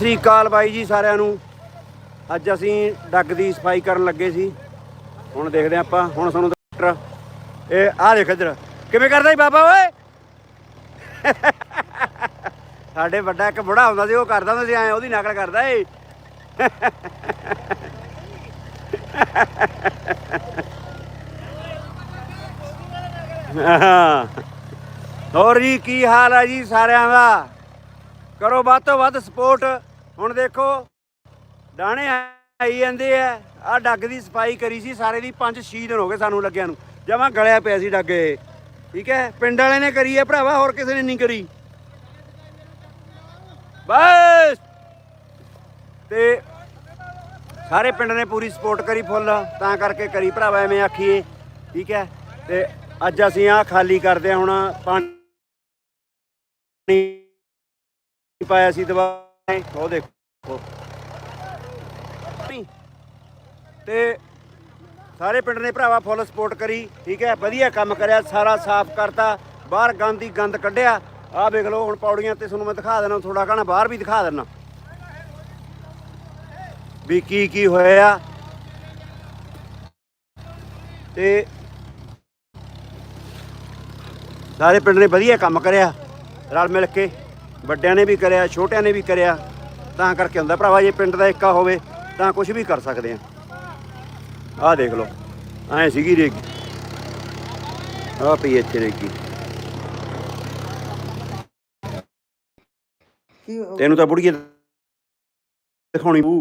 ਸ੍ਰੀ ਅਕਾਲ ਬਾਈ ਜੀ ਸਾਰਿਆਂ ਨੂੰ। ਅੱਜ ਅਸੀਂ ਡੱਗ ਦੀ ਸਫ਼ਾਈ ਕਰਨ ਲੱਗੇ ਸੀ। ਹੁਣ ਦੇਖਦੇ ਹਾਂ ਆਪਾਂ, ਹੁਣ ਤੁਹਾਨੂੰ ਡਾਕਟਰ। ਇਹ ਆਹ ਦੇਖ ਇੱਧਰ, ਕਿਵੇਂ ਕਰਦਾ ਜੀ ਬਾਬਾ ਓਏ? ਸਾਡੇ ਵੱਡਾ ਇੱਕ ਬੁੜਾ ਹੁੰਦਾ ਸੀ, ਉਹ ਕਰਦਾ ਹੁੰਦਾ ਸੀ, ਐ ਉਹਦੀ ਨਕਲ ਕਰਦਾ ਏ। ਹੋਰ ਜੀ, ਕੀ ਹਾਲ ਹੈ ਜੀ ਸਾਰਿਆਂ ਦਾ? ਕਰੋ ਵੱਧ ਤੋਂ ਵੱਧ ਸਪੋਰਟ ਹੁਣ ਦੇਖੋ, ਦਾਣੇ ਆਈ ਜਾਂਦੇ ਆ। ਆ ਡੱਗ ਦੀ ਸਫ਼ਾਈ ਕਰੀ ਸੀ, ਸਾਰੇ ਦੀ 5-6 ਦਿਨ ਹੋ ਗਏ ਸਾਨੂੰ ਲੱਗਿਆ ਨੂੰ। ਜਮਾਂ ਗਲਿਆ ਪਿਆ ਸੀ ਡੱਗੇ ਠੀਕ ਹੈ? ਪਿੰਡ ਵਾਲੇ ਨੇ ਕਰੀ ਹੈ ਭਰਾਵਾ, ਹੋਰ ਕਿਸੇ ਨੇ ਨਹੀਂ ਕਰੀ। ਬਸ! ਤੇ ਸਾਰੇ ਪਿੰਡ ਨੇ ਪੂਰੀ ਸਪੋਰਟ ਕਰੀ ਫੁੱਲ, ਤਾਂ ਕਰਕੇ ਕਰੀ ਭਰਾਵਾ, ਐਵੇਂ ਆਖੀਏ। ਠੀਕ ਹੈ? ਤੇ ਅੱਜ ਅਸੀਂ ਆ ਖਾਲੀ ਕਰਦੇ ਹਾਂ, ਹੁਣ ਪਾਣੀ ਪਾਇਆ ਸੀ ਦਵਾ ਦਵਾਈ ਉਹ ਦੇਖੋ। ਤੇ ਸਾਰੇ ਪਿੰਡ ਨੇ ਭਰਾਵਾ ਫੁੱਲ ਸਪੋਰਟ ਕਰੀ, ਠੀਕ ਹੈ? ਵਧੀਆ ਕੰਮ ਕਰਿਆ, ਸਾਰਾ ਸਾਫ਼ ਕਰਤਾ, ਬਾਹਰ ਗੰਦ ਗੰਦ ਕੱਢਿਆ। ਆਹ ਵੇਖ ਲਓ, ਹੁਣ ਪੌੜੀਆਂ ਤੇ ਤੁਹਾਨੂੰ ਮੈਂ ਦਿਖਾ ਦੇਣਾ ਥੋੜਾ ਘਣਾ ਬਾਹਰ ਵੀ ਦਿਖਾ ਦੇਣਾ। ਵੀ ਕੀ ਕੀ ਹੋਇਆ ਤੇ ਸਾਰੇ ਪਿੰਡ ਨੇ ਵਧੀਆ ਕੰਮ ਕਰਿਆ, ਰਲ ਮਿਲ ਕੇ। ਵੱਡਿਆਂ ਨੇ ਵੀ ਕਰਿਆ ਛੋਟਿਆਂ ਨੇ ਵੀ ਕਰਿਆ ਤਾਂ ਕਰਕੇ ਹੁੰਦਾ ਭਰਾਵਾ ਜੇ ਪਿੰਡ ਦਾ ਏਕਾ ਹੋਵੇ ਤਾਂ ਕੁਝ ਵੀ ਕਰ ਸਕਦੇ ਆ। ਆਹ ਦੇਖ ਲਓ ਐ ਸੀਗੀ ਰੇਗੀ। ਆਹ ਪਈ ਇੱਥੇ ਰੇਗੀ। ਤੈਨੂੰ ਤਾਂ ਬੁੜੀਏ ਦਿਖਾਉਣੀ ਬੂ